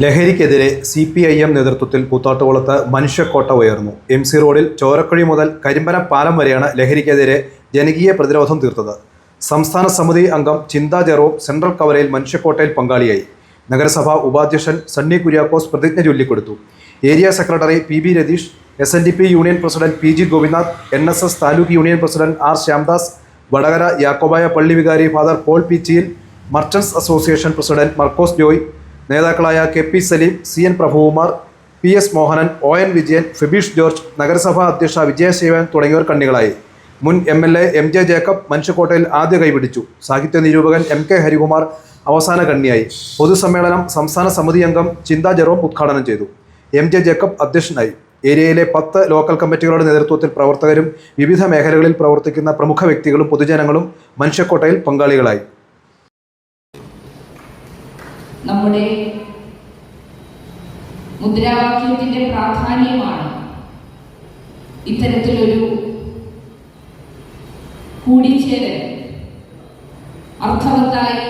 ലഹരിക്കെതിരെ C P I M നേതൃത്വത്തിൽ കൂത്താട്ടുകുളത്ത് മനുഷ്യക്കോട്ട ഉയർന്നു. എം സി റോഡിൽ ചോരക്കുഴി മുതൽ കരിമ്പന പാലം വരെയാണ് ലഹരിക്കെതിരെ ജനകീയ പ്രതിരോധം തീർത്തത്. സംസ്ഥാന സമിതി അംഗം ചിന്താ ജെറോം സെൻട്രൽ കവലയിൽ മനുഷ്യക്കോട്ടയിൽ പങ്കാളിയായി. നഗരസഭാ ഉപാധ്യക്ഷൻ സണ്ണി കുര്യാക്കോസ് പ്രതിജ്ഞ ചൊല്ലിക്കൊടുത്തു. Area secretary P B Ratheesh S N D P union president P G Gopinath N S S taluk union president R Shyamdas Vadakara Yakobaya പള്ളി വികാരി father Paul P ചിയിൽ merchants association president Markose Joy നേതാക്കളായ K P Saleem C N Prabhukumar P S Mohanan O N Vijayan Fibeesh George നഗരസഭാ അധ്യക്ഷ വിജയശിവൻ തുടങ്ങിയവർ കണ്ണികളായി. മുൻ M L A M J Jacob മനുഷ്യക്കോട്ടയിൽ ആദ്യ കൈപിടിച്ചു സാഹിത്യ നിരൂപകൻ എം കെ ഹരികുമാർ അവസാന കണ്ണിയായി. പൊതുസമ്മേളനം സംസ്ഥാന സമിതി അംഗം ചിന്താ ജെറോം ഉദ്ഘാടനം ചെയ്തു. എം ജെ ജേക്കബ് അധ്യക്ഷനായി. ഏരിയയിലെ പത്ത് ലോക്കൽ കമ്മിറ്റികളുടെ നേതൃത്വത്തിൽ പ്രവർത്തകരും വിവിധ മേഖലകളിൽ പ്രവർത്തിക്കുന്ന പ്രമുഖ വ്യക്തികളും പൊതുജനങ്ങളും മനുഷ്യക്കോട്ടയിൽ പങ്കാളികളായി. നമ്മുടെ മുദ്രാവാക്യത്തിന്റെ പ്രാധാന്യമാണ് ഇത്തരത്തിലൊരു കൂടിച്ചേരൽ അർത്ഥവത്തായി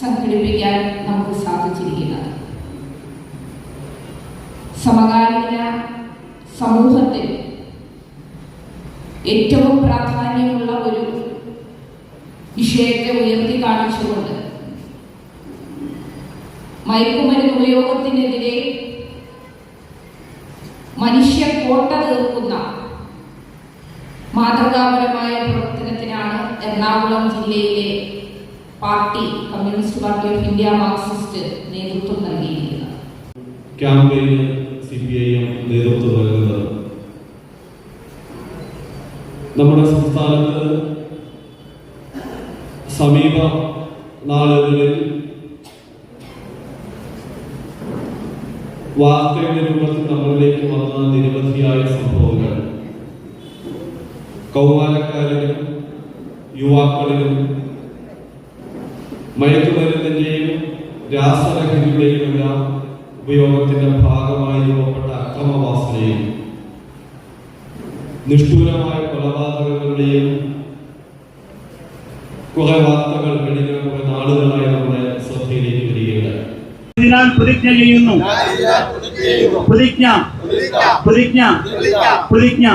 സംഘടിപ്പിക്കാൻ നമുക്ക് സാധിച്ചിരിക്കുന്നത്. സമകാലീന സമൂഹത്തിൽ ഏറ്റവും പ്രാധാന്യമുള്ള ഒരു വിഷയത്തെ ഉയർത്തി കാണിച്ചുകൊണ്ട് മയക്കുമരുന്ന് ഉപയോഗത്തിനെതിരെ മനുഷ്യ കോട്ട തീർക്കുന്ന മാതൃകാപരമായ പ്രവർത്തനത്തിനാണ് എറണാകുളം ജില്ലയിലെ party communist party of India Marxist നേതൃത്വം നൽകിയിരിക്കുന്നത്. നേതൃത്വം നമ്മുടെ സംസ്ഥാനത്ത് സമീപ നാളുകളിൽ വാർത്തയുടെ രൂപത്തിൽ നമ്മളിലേക്ക് വന്ന നിരവധിയായ സംഭവങ്ങൾ. കൗമാരക്കാരിലും യുവാക്കളിലും മയക്കുമരുന്നിന്റെയും രാസലഹരിയുടെയും എല്ലാം ഉപയോഗത്തിന്റെ ഭാഗമായി രൂപപ്പെട്ട അക്രമവാസനയും നിഷ്ഠൂരമായ കൊലപാതകങ്ങളുടെയും കുറെ വാർത്തകൾ കഴിഞ്ഞ കുറെ നാളുകളായി നമ്മുടെ ഇതിനാൽ പ്രതിജ്ഞ ചെയ്യുന്നു. പ്രതിജ്ഞ. പ്രതിജ്ഞ. പ്രതിജ്ഞ.